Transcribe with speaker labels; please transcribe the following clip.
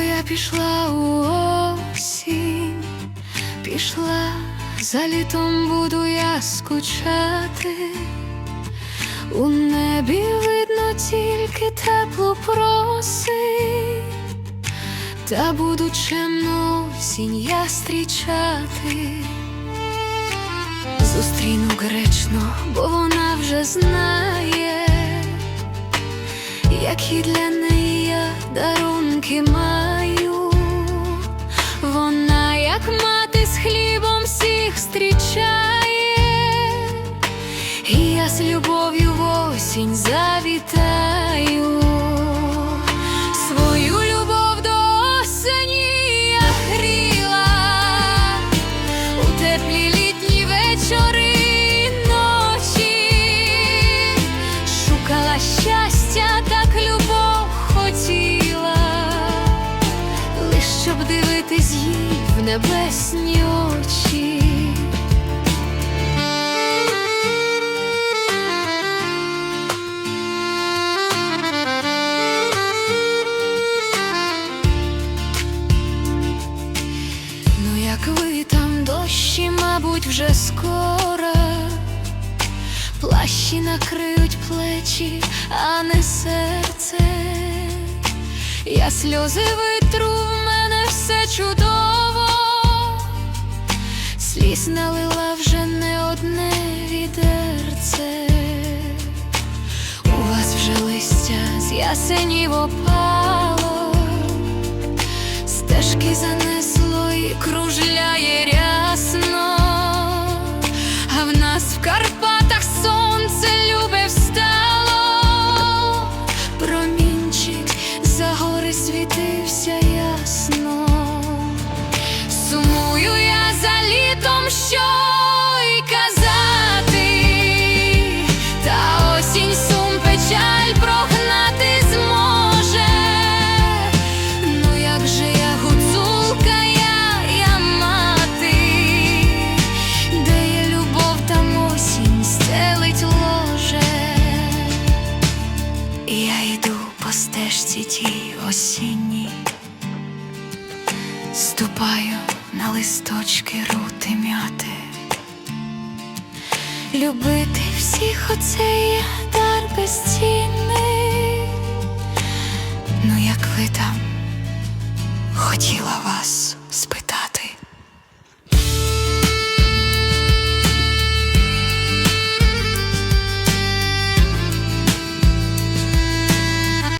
Speaker 1: я пішла у осінь, пішла, за літом буду я скучати. У небі видно тільки тепло проси, та буду чемну осінь я зустрічати. Зустріну гречно, бо вона вже знає, які для неї дарунки маю. Вона, як мати з хлібом, всіх зустрічає, і я з любов'ю в осінь завітаю. Їй в небесні очі. Ну, як ви там дощі, мабуть, вже скоро, плащі накриють плечі, а не серце. Я сльози витру, все чудово, сліз налила вже не одне відерце. У вас вже листя з ясенів опало, стежки занесло і кружляє рясно, а в нас в Карпатах сонце любе встало, промінчик за гори світився по стежці тій осінній, ступаю на листочки рути м'яти. Любити всіх оце є дар безцінний. Ну, як ви там хотіла вас